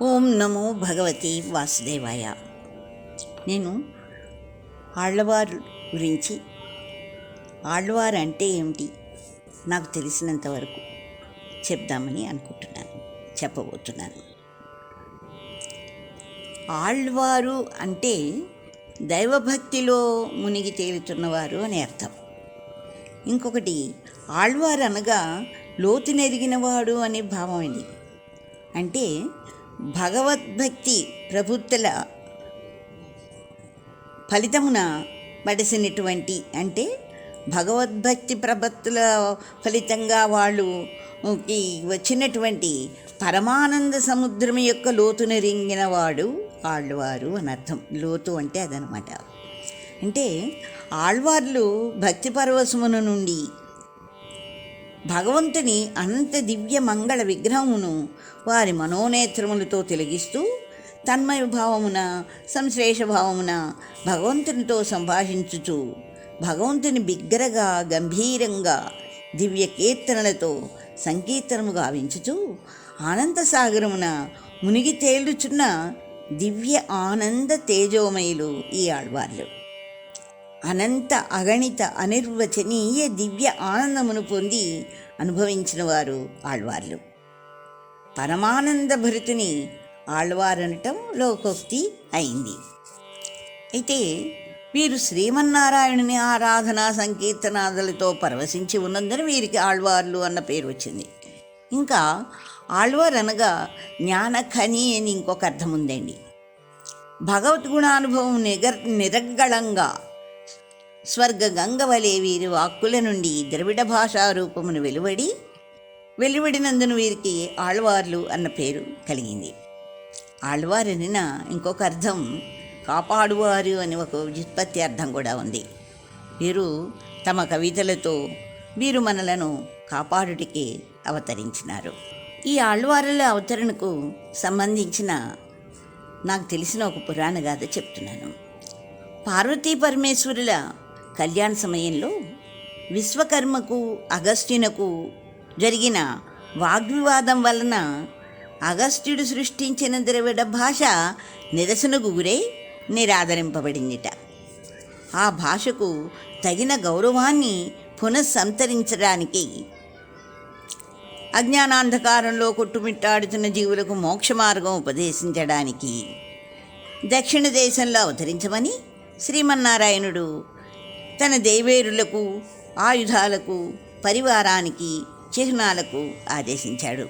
ఓం నమో భగవతి వాసుదేవాయ. నేను ఆళ్ళవారు గురించి ఆళ్ళవారు అంటే ఏమిటి నాకు తెలిసినంత వరకు చెప్దామని అనుకుంటున్నాను చెప్పబోతున్నాను. ఆళ్ళవారు అంటే దైవభక్తిలో మునిగి తేలుతున్నవారు అని అర్థం. ఇంకొకటి ఆళ్వారు అనగా లోతునెరిగినవాడు అనే భావం ఇది. అంటే భగవద్భక్తి ప్రభుత్తుల ఫలితమున పడిసినటువంటి అంటే భగవద్భక్తి ప్రపత్తుల ఫలితంగా వాళ్ళు వచ్చినటువంటి పరమానంద సముద్రం యొక్క లోతును రింగిన వాడు ఆళ్వారు అని అర్థం. లోతు అంటే అదనమాట. అంటే ఆళ్వార్లు భక్తి పరవశమున నుండి భగవంతుని అనంత దివ్య మంగళ విగ్రహమును వారి మనోనేత్రములతో తిలగిస్తూ తన్మయ భావమున సంశ్లేష భావమున భగవంతునితో సంభాషించుచు భగవంతుని బిగ్గరగా గంభీరంగా దివ్య కీర్తనలతో సంకీర్తనము గావించుచు ఆనంద సాగరమున మునిగి తేలుచున్న దివ్య ఆనంద తేజోమయులు ఈ ఆళ్వార్లు. అనంత అగణిత అనిర్వచనీయ దివ్య ఆనందమును పొంది అనుభవించిన వారు ఆళ్వార్లు. పరమానంద భరితుని ఆళ్వారనటం లోకోక్తి అయింది. అయితే వీరు శ్రీమన్నారాయణుని ఆరాధనా సంకీర్తనాదులతో పరవశించి ఉన్నందున వీరికి ఆళ్వార్లు అన్న పేరు వచ్చింది. ఇంకా ఆళ్వార్ అనగా జ్ఞానఖని అని ఇంకొక అర్థం ఉందండి భగవద్గుణానుభవం నిగర్ నిరగ్గళంగా స్వర్గ గంగవలే వీరి వాక్కుల నుండి ద్రవిడ భాషా రూపమును వెలువడి వెలువడినందున వీరికి ఆళ్వార్లు అన్న పేరు కలిగింది. ఆళ్వారనిన ఇంకొక అర్థం కాపాడువారు అని ఒక వ్యుత్పత్తి అర్థం కూడా ఉంది. వీరు తమ కవితలతో వీరు మనలను కాపాడుటికి అవతరించినారు. ఈ ఆళ్వారుల అవతరణకు సంబంధించిన నాకు తెలిసిన ఒక పురాణ గాథ చెప్తున్నాను. పార్వతీ పరమేశ్వరుల కళ్యాణ సమయంలో విశ్వకర్మకు అగస్త్యునకు జరిగిన వాగ్వివాదం వలన అగస్త్యుడు సృష్టించిన ద్రవిడ భాష నిరసనకు గురై నిరాదరింపబడిందిట. ఆ భాషకు తగిన గౌరవాన్ని పునఃసంతరించడానికి అజ్ఞానాంధకారంలో కొట్టుమిట్టాడుతున్న జీవులకు మోక్ష మార్గం ఉపదేశించడానికి దక్షిణ దేశంలో అవతరించమని శ్రీమన్నారాయణుడు తన దేవేరులకు ఆయుధాలకు పరివారానికి చిహ్నాలకు ఆదేశించాడు.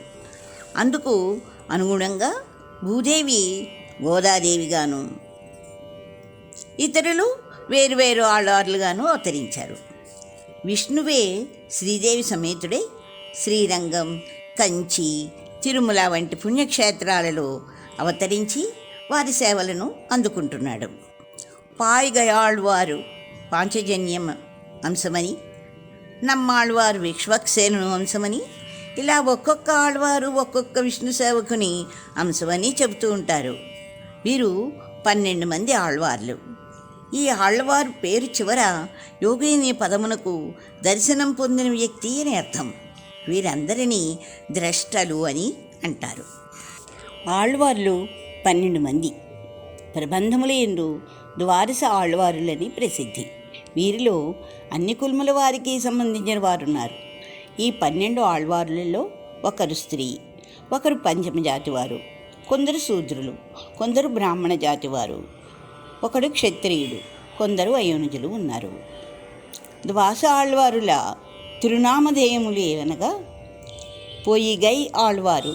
అందుకు అనుగుణంగా భూదేవి గోదాదేవిగాను ఇతరులు వేరువేరు ఆళ్వార్లుగాను అవతరించారు. విష్ణువే శ్రీదేవి సమేతుడే శ్రీరంగం కంచి తిరుమల వంటి పుణ్యక్షేత్రాలలో అవతరించి వారి సేవలను అందుకుంటున్నాడు. పాయిగయాళ్వారు పాంచజన్యం అంశమని నమ్మాళ్వారు విశ్వక్సేను అంశమని ఇలా ఒక్కొక్క ఆళ్వారు ఒక్కొక్క విష్ణు సేవకుని అంశమని చెబుతూ ఉంటారు. వీరు పన్నెండు మంది ఆళ్వార్లు. ఈ ఆళ్వారు పేరు చివర యోగిని పదమునకు దర్శనం పొందిన వ్యక్తి అని అర్థం. వీరందరినీ ద్రష్టలు అని అంటారు. ఆళ్వార్లు పన్నెండు మంది. ప్రబంధములందు ద్వారస ఆళ్వారులని ప్రసిద్ధి. వీరిలో అన్ని కుల్ముల వారికి సంబంధించిన వారున్నారు. ఈ పన్నెండు ఆళ్వారులలో ఒకరు స్త్రీ ఒకరు పంచమ జాతి వారు కొందరు శూద్రులు కొందరు బ్రాహ్మణ జాతి వారు ఒకడు క్షత్రియుడు కొందరు అయోనిజులు ఉన్నారు. ద్వాస ఆళ్వారుల తిరునామధేయములు ఏవనగా పొయ్యిగై ఆళ్వారు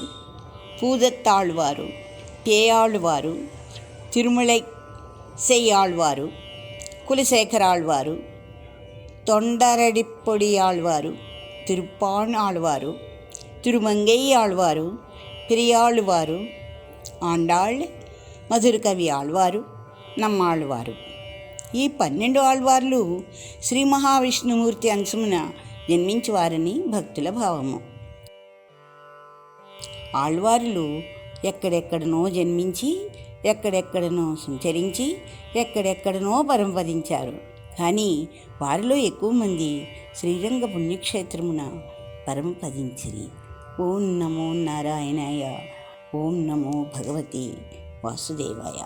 పూదత్తాళ్వారు పేయాళ్వారు తిరుమలై సెయ్యాళ్వారు కులశేఖర ఆళ్వారు తొండరడిప్పొడి ఆళ్వారు తిరుపాన్ ఆళ్వారు తిరుమంగయ్య ఆళ్వారు పెరియాళ్వారు ఆండాళ్ మధురకవి ఆళ్వారు నమ్మాళ్వారు. ఈ పన్నెండు ఆళ్వార్లు శ్రీ మహావిష్ణుమూర్తి అంశమున జన్మించేవారని భక్తుల భావము. ఆళ్వారులు ఎక్కడెక్కడనో జన్మించి ఎక్కడెక్కడనో సంచరించి ఎక్కడెక్కడనో పరంపరించారు కానీ వారిలో ఎక్కువ మంది శ్రీరంగ పుణ్యక్షేత్రమున పరంపదించిరి ఓం నమో నారాయణాయ ఓం నమో భగవతి వాసుదేవాయ.